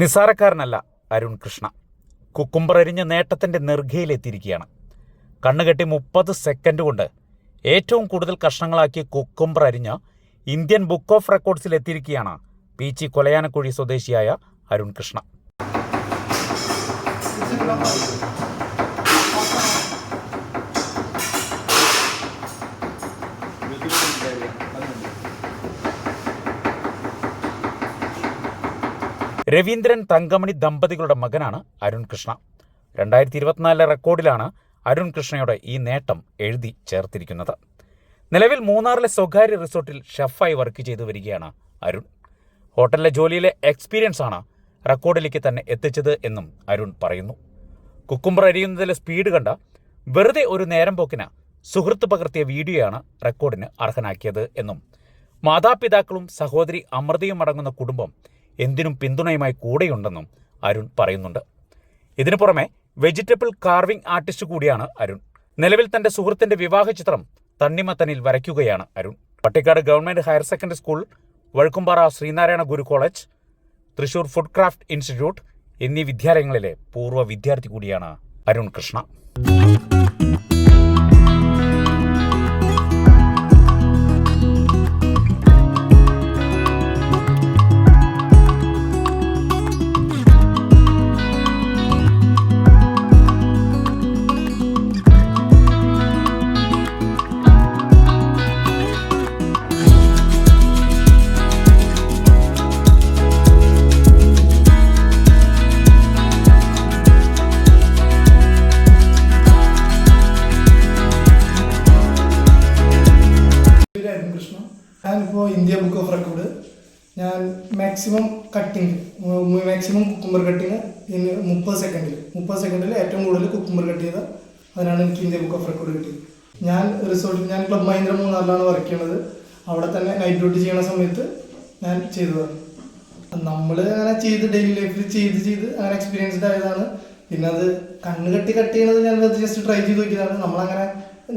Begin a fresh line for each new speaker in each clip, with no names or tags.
നിസ്സാരക്കാരനല്ല അരുൺ കൃഷ്ണ. കുക്കുംബറരിഞ്ഞ് നേട്ടത്തിന്റെ നിർഘയിലെത്തിയിരിക്കുകയാണ്. കണ്ണുകെട്ടി മുപ്പത് സെക്കൻഡ് കൊണ്ട് ഏറ്റവും കൂടുതൽ കഷ്ണങ്ങളാക്കി കുക്കുംബർ അരിഞ്ഞ് ഇന്ത്യൻ ബുക്ക് ഓഫ് റെക്കോർഡ്സിൽ എത്തിയിരിക്കുകയാണ് പി ചി കൊലയാനക്കുഴി സ്വദേശിയായ അരുൺ കൃഷ്ണ. രവീന്ദ്രൻ തങ്കമണി ദമ്പതികളുടെ മകനാണ് അരുൺ കൃഷ്ണ. രണ്ടായിരത്തി ഇരുപത്തിനാലിലെ റെക്കോർഡിലാണ് അരുൺ കൃഷ്ണയുടെ ഈ നേട്ടം എഴുതി ചേർത്തിരിക്കുന്നത്. നിലവിൽ മൂന്നാറിലെ സ്വകാര്യ റിസോർട്ടിൽ ഷെഫായി വർക്ക് ചെയ്തു വരികയാണ് അരുൺ. ഹോട്ടലിലെ ജോലിയിലെ എക്സ്പീരിയൻസ് ആണ് റെക്കോർഡിലേക്ക് തന്നെ എത്തിച്ചത് എന്നും അരുൺ പറയുന്നു. കുക്കുംബർ അരിയുന്നതിലെ സ്പീഡ് കണ്ട വെറുതെ ഒരു നേരം പോക്കിന് സുഹൃത്ത് പകർത്തിയ വീഡിയോയാണ് റെക്കോർഡിന് അർഹനാക്കിയത് എന്നും മാതാപിതാക്കളും സഹോദരി അമൃതയും അടങ്ങുന്ന കുടുംബം എന്തിനും പിന്തുണയുമായി കൂടെയുണ്ടെന്നും അരുൺ പറയുന്നുണ്ട്. ഇതിനു പുറമെ വെജിറ്റബിൾ കാർവിംഗ് ആർട്ടിസ്റ്റ് കൂടിയാണ് അരുൺ. നിലവിൽ തന്റെ സുഹൃത്തിന്റെ വിവാഹ ചിത്രം തണ്ണിമത്തനിൽ വരയ്ക്കുകയാണ് Arun. Pattikkad government higher secondary school Vazhukkumpara Sreenarayana Guru college Thrissur food craft institute എന്നീ വിദ്യാലയങ്ങളിലെ പൂർവ വിദ്യാർത്ഥി കൂടിയാണ് അരുൺ കൃഷ്ണ.
പേര് അരുൺ കൃഷ്ണ. ഞാനിപ്പോൾ ഇന്ത്യ ബുക്ക് ഓഫ് റെക്കോർഡ് ഞാൻ maximum cutting maximum cucumber cutting ഇന്ന് മുപ്പത് സെക്കൻഡിൽ മുപ്പത് സെക്കൻഡിൽ ഏറ്റവും കൂടുതൽ കുക്കുംബർ കട്ട് ചെയ്ത അതിനാണ് എനിക്ക് ഇന്ത്യ ബുക്ക് ഓഫ് റെക്കോർഡ് കിട്ടിയത്. ഞാൻ റിസോർട്ടിൽ ഞാൻ ക്ലബ് മഹീന്ദ്ര മൂന്നാറിലാണ് വർക്ക് ചെയ്യണത്. അവിടെ തന്നെ നൈറ്റ് ഡ്യൂട്ടി ചെയ്യണ സമയത്ത് ഞാൻ ചെയ്തതാണ്. നമ്മൾ അങ്ങനെ ചെയ്ത് ഡെയിലി ലൈഫിൽ ചെയ്ത് ചെയ്ത് അങ്ങനെ എക്സ്പീരിയൻസ്ഡ് ആയതാണ് പിന്നെ അത് കണ്ണ് കെട്ടി കട്ട് ചെയ്യണത് ഞാൻ ജസ്റ്റ് ട്രൈ ചെയ്ത് നോക്കിയതാണ് നമ്മളങ്ങനെ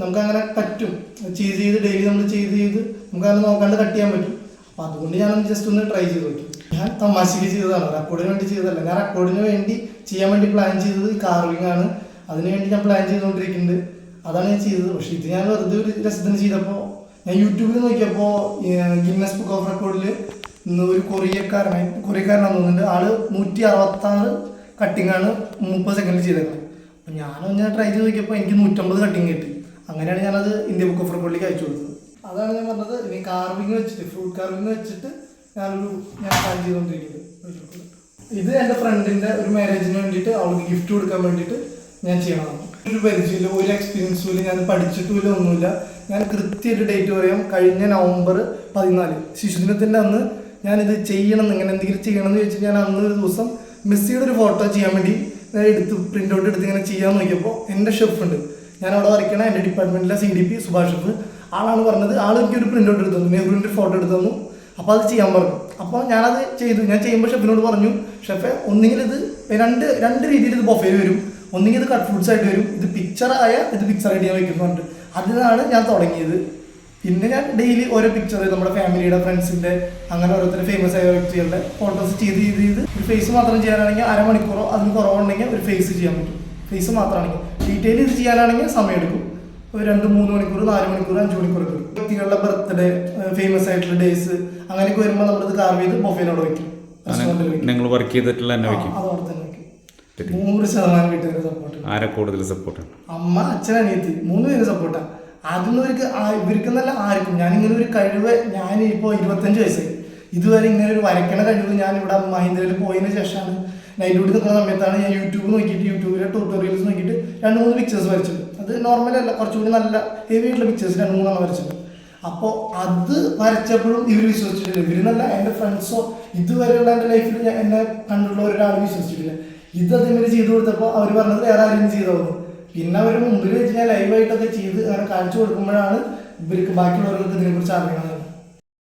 നമുക്കങ്ങനെ പറ്റും. ചെയ്ത് ചെയ്ത് ഡെയിലി നമ്മൾ ചെയ്ത് ചെയ്ത് നമുക്കങ്ങനെ നോക്കാണ്ട് കട്ട് ചെയ്യാൻ പറ്റും. അപ്പം അതുകൊണ്ട് ഞാൻ ജസ്റ്റ് ഒന്ന് ട്രൈ ചെയ്ത് നോക്കി. ഞാൻ തമാശക്ക് ചെയ്തതാണ്. റെക്കോർഡിന് വേണ്ടി ചെയ്തതല്ല. ഞാൻ റെക്കോർഡിന് വേണ്ടി ചെയ്യാൻ വേണ്ടി പ്ലാൻ ചെയ്തത് കാർവിംഗ് ആണ്. അതിനുവേണ്ടി ഞാൻ പ്ലാൻ ചെയ്തുകൊണ്ടിരിക്കുന്നുണ്ട്. അതാണ് ഞാൻ ചെയ്തത്. പക്ഷേ ഇത് ഞാൻ വെറുതെ ഒരു രസത്തിന് ചെയ്തപ്പോൾ ഞാൻ യൂട്യൂബിൽ നോക്കിയപ്പോൾ ഗിന്നസ് ബുക്ക് ഓഫ് റെക്കോർഡിൽ ഒരു കൊറിയക്കാരനായി കൊറിയക്കാരനാണെന്ന് തോന്നുന്നുണ്ട്. ആൾ നൂറ്റി അറുപത്താറ് കട്ടിംഗ് ആണ് മുപ്പത് സെക്കൻഡിൽ ചെയ്തേക്കുന്നത്. അപ്പം ഞാനും ഞാൻ ട്രൈ ചെയ്ത് നോക്കിയപ്പോൾ എനിക്ക് നൂറ്റമ്പത് കട്ടിങ് കിട്ടി. അങ്ങനെയാണ് ഞാനത് ഇന്ത്യ ബുക്ക് ഓഫ് റെക്കോർഡിലേക്ക് അയച്ചു കൊടുത്തത്. അതാണ് ഞാൻ പറഞ്ഞത് ഇനി കാർവിങ് വെച്ചിട്ട് ഫ്രൂട്ട് കാർവിങ് വെച്ചിട്ട് ഞാനൊരു ഞാൻ പ്ലാൻ ചെയ്തുകൊണ്ടിരിക്കുന്നത് ഇത് എന്റെ ഫ്രണ്ടിന്റെ ഒരു മാരേജിന് വേണ്ടിയിട്ട് അവൾക്ക് ഗിഫ്റ്റ് കൊടുക്കാൻ വേണ്ടിയിട്ട് ഞാൻ ചെയ്യണതാണ് ഒരു പരിചയമില്ല ഒരു എക്സ്പീരിയൻസും ഇല്ല ഞാൻ പഠിച്ചിട്ടുമില്ല ഒന്നുമില്ല. ഞാൻ കൃത്യമായിട്ട് ഡേറ്റ് പറയാം കഴിഞ്ഞ നവംബർ പതിനാല്. ശിശുദിനത്തിന്റെ അന്ന് ഞാനിത് ചെയ്യണം എന്ന് ഇങ്ങനെ എന്തെങ്കിലും ചെയ്യണം എന്ന് ചോദിച്ചിട്ട് ഞാൻ അന്ന് ഒരു ദിവസം മെസ്സിയുടെ ഒരു ഫോട്ടോ ചെയ്യാൻ വേണ്ടി ഞാൻ എടുത്ത് പ്രിന്റ് ഔട്ട് എടുത്ത് ഇങ്ങനെ ചെയ്യാൻ നോക്കിയപ്പോൾ എന്റെ ഷെഫ് ഉണ്ട്. ഞാൻ അവിടെ വരയ്ക്കണ എന്റെ ഡിപ്പാർട്ട്മെന്റിലെ C D P Subhash chef ആളാണ് പറഞ്ഞത് ആൾ എനിക്കൊരു പ്രിന്റ് ഔട്ട് എടുത്തു തന്നു നെഹ്റുവിന്റെ ഫോട്ടോ എടുത്തു തന്നു. അപ്പോൾ അത് ചെയ്യാൻ പറഞ്ഞു. അപ്പോൾ ഞാനത് ചെയ്തു. ഞാൻ ചെയ്യുമ്പോൾ ഷെഫിനോട് പറഞ്ഞു ഷെഫെ ഒന്നുകിൽ ഇത് രണ്ട് രണ്ട് രീതിയിൽ ഇത് ബൊഫയിൽ വരും. ഒന്നുകിൽ ഇത് കട്ട് ഫ്രൂട്ട്സ് ആയിട്ട് വരും. ഇത് പിക്ചർ ആയ ഇത് പിക്ചർ ആയിട്ട് ഞാൻ വയ്ക്കുന്നുണ്ട് അതിനാണ് ഞാൻ തുടങ്ങിയത്. പിന്നെ ഞാൻ ഡെയിലി ഓരോ പിക്ചർ നമ്മുടെ ഫാമിലിയുടെ ഫ്രണ്ട്സിന്റെ അങ്ങനെ ഓരോരുത്തർ ഫേമസ് ആയ വ്യക്തികളുടെ ഫോട്ടോസ് ചെയ്ത് ചെയ്ത് ചെയ്ത് ഒരു ഫേസ് മാത്രം ചെയ്യാനാണെങ്കിൽ അരമണിക്കൂറോ അതിന് കുറവുണ്ടെങ്കിൽ ഒരു ഫേസ് ചെയ്യാൻ പറ്റും. ഫേസ് മാത്രമാണെങ്കിൽ. ഡീറ്റെയിൽ ഇത് ചെയ്യാനാണെങ്കിൽ സമയമെടുക്കും. ഒരു രണ്ട് മൂന്ന് മണിക്കൂർ നാല് മണിക്കൂർ അഞ്ച് മണിക്കൂർ എടുക്കും. വ്യക്തികളുടെ ബർത്ത്ഡേ ഫേമസ് ആയിട്ടുള്ള ഡേയ്സ് അങ്ങനെയൊക്കെ വരുമ്പോൾ നമ്മളിത് കാർവ് ചെയ്ത് ബൊഫേനോട് വെക്കും.
നിങ്ങൾ വർക്ക് ചെയ്തിട്ടുള്ള തന്നെ
വെക്കും. തന്നെ നൂറ് ശതമാനം വീട്ടുകാരെ സപ്പോർട്ട്
ആരെ കൂടുതൽ സപ്പോർട്ടാണ്
അമ്മ അച്ഛൻ അനിയത്തി. മൂന്ന് പേര് സപ്പോർട്ടാ ആദ്യം ഇവർക്ക് നല്ല ആർക്കും. ഞാനിങ്ങനെ ഒരു കഴിവ് ഞാൻ ഇപ്പോൾ ഇരുപത്തഞ്ച് വയസ്സായി. ഇതുവരെ ഇങ്ങനെ ഒരു വരയ്ക്കണ കഴിവ് ഞാൻ ഇവിടെ മഹീന്ദ്രയിൽ പോയതിന് ശേഷമാണ്. നൈറ്റ് ഡ്യൂട്ടി നിൽക്കുന്ന സമയത്താണ് ഞാൻ യൂട്യൂബ് നോക്കിയിട്ട് യൂട്യൂബിലെ ട്യൂട്ടോറിയൽസ് നോക്കിയിട്ട് രണ്ട് മൂന്ന് പിക്ചേഴ്സ് വരച്ചത്. അത് നോർമലല്ല കുറച്ചുകൂടി നല്ല ഹെവി ആയിട്ടുള്ള പിക്ചേഴ്സ് രണ്ട് മൂന്നെണ്ണം വരച്ചത്. അപ്പോൾ അത് വരച്ചപ്പോഴും ഇവർ വിശ്വസിച്ചിട്ടില്ല. ഇവർ നല്ല എന്റെ ഫ്രണ്ട്സോ ഇതുവരെയുള്ള എന്റെ ലൈഫിൽ എന്നെ കണ്ടുള്ള ഒരാൾ വിശ്വസിച്ചിട്ടില്ല. ഇത് അതേമാതിരി ചെയ്തു കൊടുത്തപ്പോൾ അവർ പറഞ്ഞത് വേറെ ആരെങ്കിലും ചെയ്തോ പിന്നെ അവർ മുമ്പിൽ വെച്ച് ഞാൻ ലൈവായിട്ടൊക്കെ ചെയ്ത് അങ്ങനെ കാണിച്ചു കൊടുക്കുമ്പോഴാണ് ഇവർക്ക് ബാക്കിയുള്ളവർക്ക് ഇതിനെക്കുറിച്ച് അറിയണം